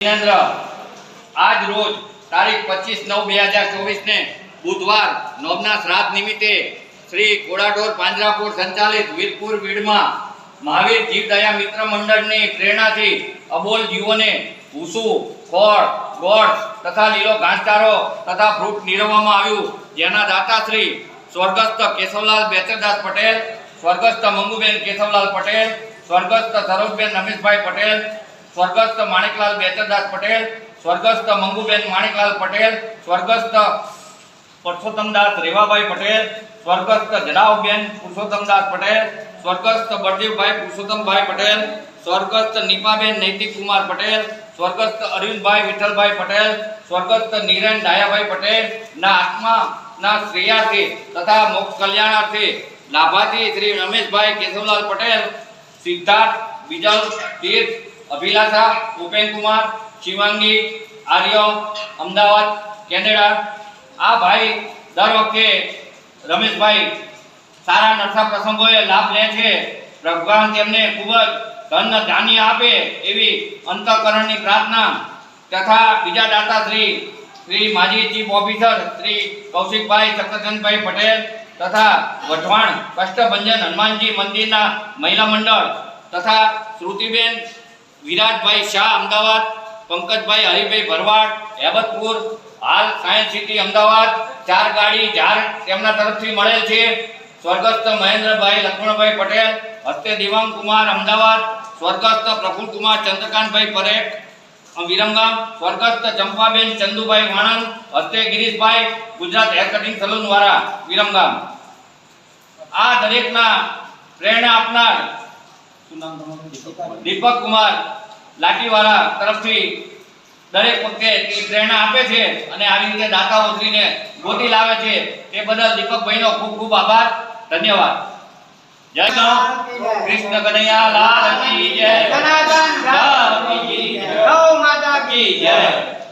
જિનેન્દ્ર આજ રોજ તારીખ પચીસ નવ બે હજાર ચોવીસ ને બુધવાર નોમના શ્રાદ્ધ નિમિત્તે શ્રી કોડાડોર પાંજરાપુર સંચાલિત વીરપુર વીડમાં મહાવીર જીવદયા મિત્ર મંડળની પ્રેરણાથી અબોલ જીવોને ભૂસું ફળ ગોળ તથા લીલો ઘાસચારો તથા ફ્રૂટ નીરવવામાં આવ્યું. જેના દાતા શ્રી સ્વર્ગસ્થ કેશવલાલ બેચરદાસ પટેલ, સ્વર્ગસ્થ મંગુબેન કેશવલાલ પટેલ, સ્વર્ગસ્થ સરોજબેન રમેશભાઈ પટેલ સ્વર્ગસ્થ માણેકલાલ બેચરદાસ પટેલ, સ્વર્ગસ્થ મંગુબેન માણેકલાલ પટેલ, સ્વર્ગસ્થ પરસોત્તમદાસ રેવાભાઈ પટેલ, સ્વર્ગસ્થ જડાવબેન પુરુષોત્તમદાસ પટેલ, સ્વર્ગસ્થ બળદેવભાઈ પુરુષોત્તમભાઈ પટેલ, સ્વર્ગસ્થ નીપાબેન નૈતિક કુમાર પટેલ, સ્વર્ગસ્થ અરવિંદભાઈ વિઠ્ઠલભાઈ પટેલ, સ્વર્ગસ્થ નીરેન ડાયાભાઈ પટેલ, ના આત્માના શ્રેયાર્થે તથા મોક્ષ કલ્યાણાર્થે લાભાર્થી શ્રી રમેશભાઈ કેશવલાલ પટેલ, સિદ્ધાર્થ બીજલ તીર્થ અભિલાષા ભૂપેનકુમાર શિવાંગી, આર્ય, અમદાવાદ, કેનેડા. આ ભાઈ દર વખતે રમેશભાઈ સારા નરસા પ્રસંગોએ લાભ લે છે. ભગવાન તેમને ખૂબ જ ધન ધાન્ય આપે એવી અંતઃકરણની પ્રાર્થના તથા બીજા દાતા શ્રી શ્રી માજી ચીફ ઓફિસર શ્રી કૌશિકભાઈ સક્રચંદભાઈ પટેલ તથા વઢવાણ કષ્ટભંજન હનુમાનજી મંદિરના મહિલા મંડળ તથા શ્રુતિબેન વિરાજભાઈ શાહ અમદાવાદ, પંકજભાઈ હરિભાઈ ભરવાડ, હેબતપુર, હાલ સાયન્સ સિટી અમદાવાદ, ચાર ગાડી ઝાર તેમના તરફથી મળેલ છે સ્વર્ગસ્થ મહેન્દ્રભાઈ લક્ષ્મણભાઈ પટેલ, હસ્તે દિવાંગ કુમાર અમદાવાદ, સ્વર્ગસ્થ પ્રફુલકુમાર ચંદ્રકાંતભાઈ પરેખ વિરમગામ, સ્વર્ગસ્થ ચંપાબેન ચંદુભાઈ વાણંદ, હસ્તે Girishbhai, Gujarat hair cutting saloon વાળા, વિરમગામ આ દરેકના પ્રેરણા આપનાર? દીપક કુમાર લાઠીવાળા તરફથી દરેક પક્ષે પ્રેરણા આપે છે અને આવી રીતે દાતા ઉતરીને ગોતી લાવે છે. તે બદલ દીપકભાઈનો ખૂબ ખૂબ આભાર. ધન્યવાદ. જય કૃષ્ણ. કનૈયા લાલ કી જય. જય. માતા જય.